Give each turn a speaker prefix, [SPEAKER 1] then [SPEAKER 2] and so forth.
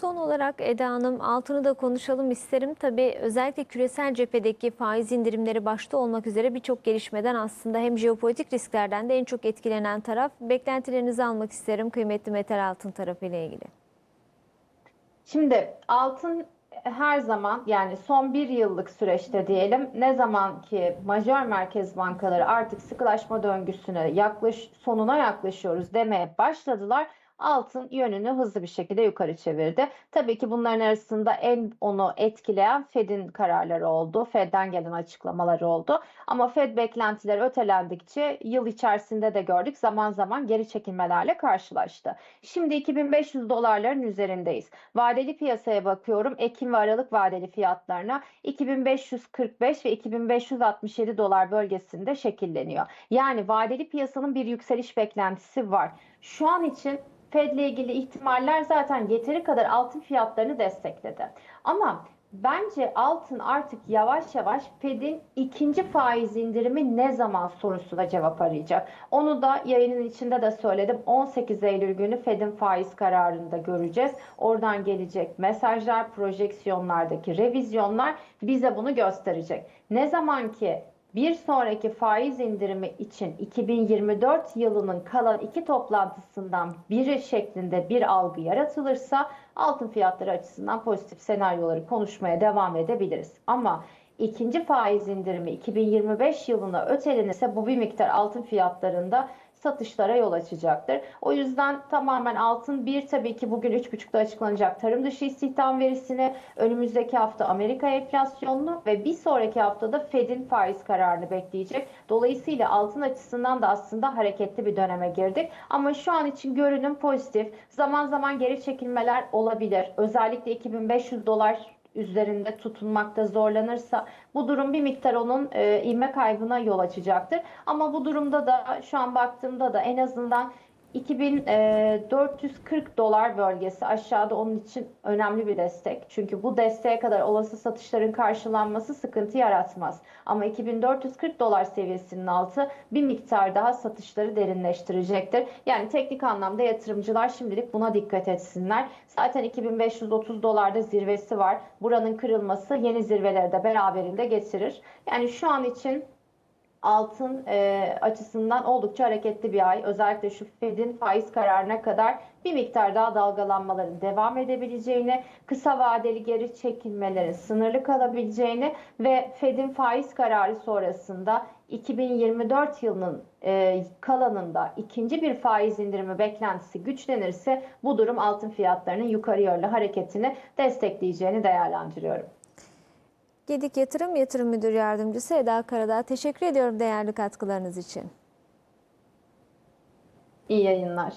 [SPEAKER 1] Son olarak Eda Hanım altını da konuşalım isterim. Tabii özellikle küresel cephedeki faiz indirimleri başta olmak üzere birçok gelişmeden aslında hem jeopolitik risklerden de en çok etkilenen taraf. Beklentilerinizi almak isterim kıymetli metal altın tarafıyla ilgili.
[SPEAKER 2] Şimdi altın her zaman yani son bir yıllık süreçte diyelim ne zaman ki majör merkez bankaları artık sıkılaşma döngüsüne yaklaş sonuna yaklaşıyoruz demeye başladılar. Altın yönünü hızlı bir şekilde yukarı çevirdi. Tabii ki bunların arasında en onu etkileyen Fed'in kararları oldu. Fed'den gelen açıklamaları oldu. Ama Fed beklentileri ötelendikçe yıl içerisinde de gördük zaman zaman geri çekilmelerle karşılaştı. Şimdi 2500 dolarların üzerindeyiz. Vadeli piyasaya bakıyorum. Ekim ve Aralık vadeli fiyatlarına 2545 ve 2567 dolar bölgesinde şekilleniyor. Yani vadeli piyasanın bir yükseliş beklentisi var. Şu an için Fed ile ilgili ihtimaller zaten yeteri kadar altın fiyatlarını destekledi. Ama bence altın artık yavaş yavaş Fed'in ikinci faiz indirimi ne zaman sorusuna cevap arayacak. Onu da yayının içinde de söyledim. 18 Eylül günü Fed'in faiz kararını da göreceğiz. Oradan gelecek mesajlar, projeksiyonlardaki revizyonlar bize bunu gösterecek. Ne zaman ki bir sonraki faiz indirimi için 2024 yılının kalan iki toplantısından biri şeklinde bir algı yaratılırsa altın fiyatları açısından pozitif senaryoları konuşmaya devam edebiliriz. Ama ikinci faiz indirimi 2025 yılına ötelenirse bu bir miktar altın fiyatlarında satışlara yol açacaktır. O yüzden tamamen altın bir tabii ki bugün 3.30'da açıklanacak tarım dışı istihdam verisini, önümüzdeki hafta Amerika enflasyonunu ve bir sonraki haftada Fed'in faiz kararını bekleyecek. Dolayısıyla altın açısından da aslında hareketli bir döneme girdik. Ama şu an için görünüm pozitif. Zaman zaman geri çekilmeler olabilir. Özellikle 2500 dolar üzerinde tutunmakta zorlanırsa bu durum bir miktar onun e, ivme kaybına yol açacaktır. Ama bu durumda da şu an baktığımda da en azından 2440 dolar bölgesi aşağıda onun için önemli bir destek. Çünkü bu desteğe kadar olası satışların karşılanması sıkıntı yaratmaz. Ama 2440 dolar seviyesinin altı bir miktar daha satışları derinleştirecektir. Yani teknik anlamda yatırımcılar şimdilik buna dikkat etsinler. Zaten 2530 dolarda zirvesi var. Buranın kırılması yeni zirveleri de beraberinde getirir. Yani şu an için altın e, açısından oldukça hareketli bir ay. Özellikle şu Fed'in faiz kararına kadar bir miktar daha dalgalanmaların devam edebileceğini, kısa vadeli geri çekilmelerin sınırlı kalabileceğini ve Fed'in faiz kararı sonrasında 2024 yılının e, kalanında ikinci bir faiz indirimi beklentisi güçlenirse bu durum altın fiyatlarının yukarı yönlü hareketini destekleyeceğini değerlendiriyorum.
[SPEAKER 1] Gedik Yatırım Yatırım Müdür Yardımcısı Eda Karadağ teşekkür ediyorum değerli katkılarınız için.
[SPEAKER 2] İyi yayınlar.